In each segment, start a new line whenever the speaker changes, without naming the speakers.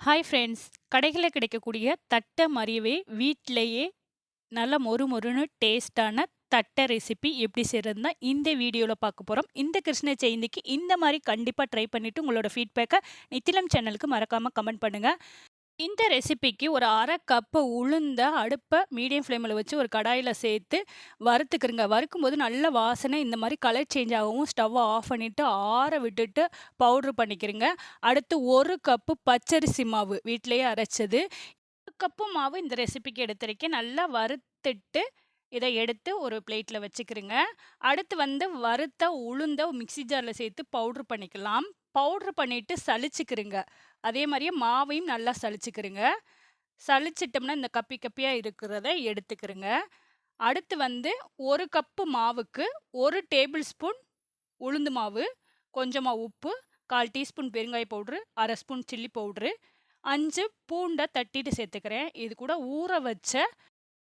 Hi friends கடைகளில் கிடைக்கக்கூடிய தட்டை மாதிரியவே வீட்டிலையே நல்ல மொறு மொறுன்னு டேஸ்டான தட்டை ரெசிபி எப்படி செய்கிறதுனா இந்த வீடியோவில் பார்க்க போகிறோம் இந்த கிருஷ்ண ஜெயந்திக்கு இந்த மாதிரி கண்டிப்பாக ட்ரை பண்ணிவிட்டு உங்களோட ஃபீட்பேக்கை நித்திலம் சேனலுக்கு மறக்காமல் கமெண்ட் பண்ணுங்கள் இந்த ரெசிபிக்கு ஒரு அரை கப்பு உளுந்த அடுப்பை மீடியம் ஃப்ளேமில் வச்சு ஒரு கடாயில் சேர்த்து வறுத்துக்கிறங்க. வறுக்கும்போது நல்ல வாசனை இந்த மாதிரி கலர் சேஞ்ச் ஆகவும் ஸ்டவ்வை ஆஃப் பண்ணிவிட்டு ஆற விட்டுட்டு பவுட்ரு பண்ணிக்கிறங்க. அடுத்து ஒரு கப்பு பச்சரிசி மாவு வீட்டிலையே அரைச்சது. ஒரு கப்பு மாவு இந்த ரெசிபிக்கு எடுத்திருக்கேன். நல்லா வறுத்துட்டு இதை எடுத்து ஒரு பிளேட்டில் வச்சுக்கிறங்க. அடுத்து வந்து வறுத்த உளுந்த மிக்ஸி ஜாரில் சேர்த்து பவுட்ரு பண்ணிக்கலாம். பவுட்ரு பண்ணிவிட்டு சலிச்சுக்கிறங்க அதே மாதிரியே மாவையும் நல்லா சலிச்சுக்கிறங்க சளிச்சிட்டோம்னா இந்த கப்பி கப்பியாக இருக்கிறத எடுத்துக்கிறங்க. அடுத்து வந்து ஒரு கப்பு மாவுக்கு ஒரு டேபிள் ஸ்பூன் உளுந்து மாவு கொஞ்சமாக உப்பு கால் டீஸ்பூன் பெருங்காய பவுட்ரு அரை ஸ்பூன் சில்லி பவுட்ரு அஞ்சு பூண்டை தட்டிட்டு சேர்த்துக்கிறேன். இது கூட ஊற வச்ச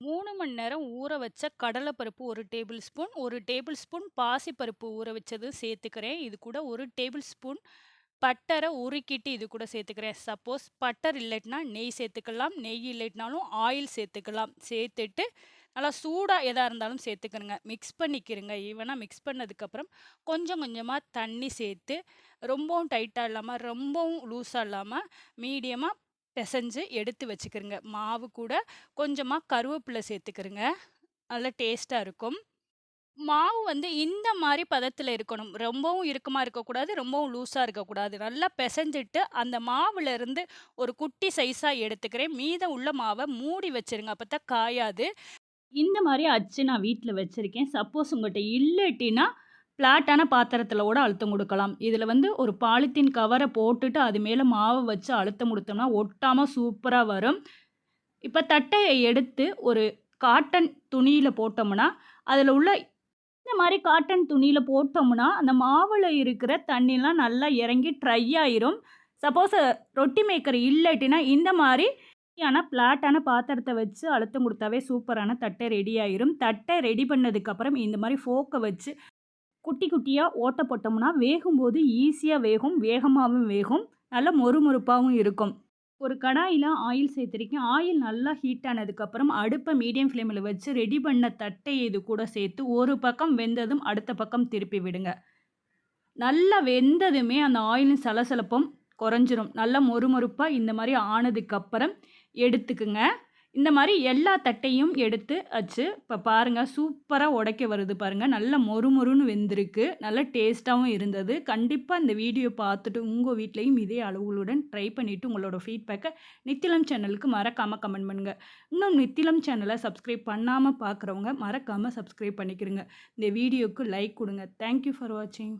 மூணு மணி நேரம் ஊற வச்ச கடலைப்பருப்பு ஒரு டேபிள் ஸ்பூன் ஒரு டேபிள் ஸ்பூன் பாசிப்பருப்பு ஊற வச்சது சேர்த்துக்கிறேன். இது கூட ஒரு டேபிள் ஸ்பூன் பட்டரை உருக்கிட்டு இது கூட சேர்த்துக்கிறேன். சப்போஸ் பட்டர் இல்லைன்னா நெய் சேர்த்துக்கலாம் நெய் இல்லைனாலும் ஆயில் சேர்த்துக்கலாம். சேர்த்துட்டு நல்லா சூடாக எதாக இருந்தாலும் சேர்த்துக்கணுங்க. மிக்ஸ் பண்ணிக்கிறங்க ஈவனாக மிக்ஸ் பண்ணதுக்கப்புறம் கொஞ்சம் கொஞ்சமாக தண்ணி சேர்த்து ரொம்பவும் டைட்டாக இல்லாமல் ரொம்பவும் லூஸாக இல்லாமல் மீடியமாக பிசைஞ்சு எடுத்து வச்சுக்கிறங்க. மாவு கூட கொஞ்சமாக கருவேப்பிலை சேர்த்துக்கிறங்க. நல்லா டேஸ்ட்டாக இருக்கும். மாவு வந்து இந்த மாதிரி பதத்தில் இருக்கணும். ரொம்பவும் இறுக்கமாக இருக்கக்கூடாது ரொம்பவும் லூஸாக இருக்கக்கூடாது. நல்லா பிசைஞ்சிட்டு அந்த மாவுலேருந்து ஒரு குட்டி சைஸாக எடுத்துக்கிறேன். மீதம் உள்ள மாவை மூடி வச்சிருங்க. அப்போ தான் காயாது. இந்த மாதிரி அச்சு நான் வீட்டில் வச்சுருக்கேன். சப்போஸ் உங்கள்கிட்ட இல்லட்டினா பிளாட்டான பாத்திரத்தில் கூட அழுத்தம் கொடுக்கலாம். இதில் வந்து ஒரு பாலித்தீன் கவரை போட்டுட்டு அது மேலே மாவை வச்சு அழுத்தம் கொடுத்தோம்னா ஒட்டாமல் சூப்பராக வரும். இப்போ தட்டையை எடுத்து ஒரு காட்டன் துணியில் போட்டோம்னா அதில் உள்ள இந்த மாதிரி காட்டன் துணியில் போட்டோம்னா அந்த மாவில் இருக்கிற தண்ணிலாம் நல்லா இறங்கி ட்ரை ஆயிரும். சப்போஸ் ரொட்டி மேக்கர் இல்லாட்டினா இந்த மாதிரி ஆனால் பிளாட்டான பாத்திரத்தை வச்சு அழுத்தம் கொடுத்தாவே சூப்பரான தட்டை ரெடி ஆயிரும். தட்டை ரெடி பண்ணதுக்கப்புறம் இந்த மாதிரி ஃபோக்கை வச்சு குட்டி குட்டியாக ஓட்ட போட்டோம்னா வேகும்போது ஈஸியாக வேகும் வேகமாகவும் வேகும் நல்லா மொறுமொறுப்பாகவும் இருக்கும். ஒரு கடாயில் ஆயில் சேர்த்துருக்கேன். ஆயில் நல்லா ஹீட் ஆனதுக்கப்புறம் அடுப்பை மீடியம் ஃப்ளேமில் வச்சு ரெடி பண்ண தட்டை இது கூட சேர்த்து ஒரு பக்கம் வெந்ததும் அடுத்த பக்கம் திருப்பி விடுங்க. நல்லா வெந்ததுமே அந்த ஆயிலின் சலசலப்பும் குறைஞ்சிரும். நல்லா மொறுமொறுப்பாக இந்த மாதிரி ஆனதுக்கப்புறம் எடுத்துக்குங்க. இந்த மாதிரி எல்லா தட்டையும் எடுத்து வச்சு இப்போ பாருங்கள் சூப்பராக உடைக்க வருது பாருங்கள் நல்ல மொறு மொறுன்னு வெந்திருக்கு. நல்ல டேஸ்ட்டாகவும் இருந்தது. கண்டிப்பாக இந்த வீடியோ பார்த்துட்டு உங்கள் வீட்லேயும் இதே அளவுகளுடன் ட்ரை பண்ணிவிட்டு உங்களோட ஃபீட்பேக்கை நித்திலம் சேனலுக்கு மறக்காமல் கமெண்ட் பண்ணுங்கள் இன்னும் நித்திலம் சேனலை சப்ஸ்கிரைப் பண்ணாமல் பார்க்குறவங்க மறக்காமல் சப்ஸ்கிரைப் பண்ணிக்கிறங்க இந்த வீடியோவுக்கு லைக் கொடுங்க. தேங்க்யூ ஃபார் வாட்சிங்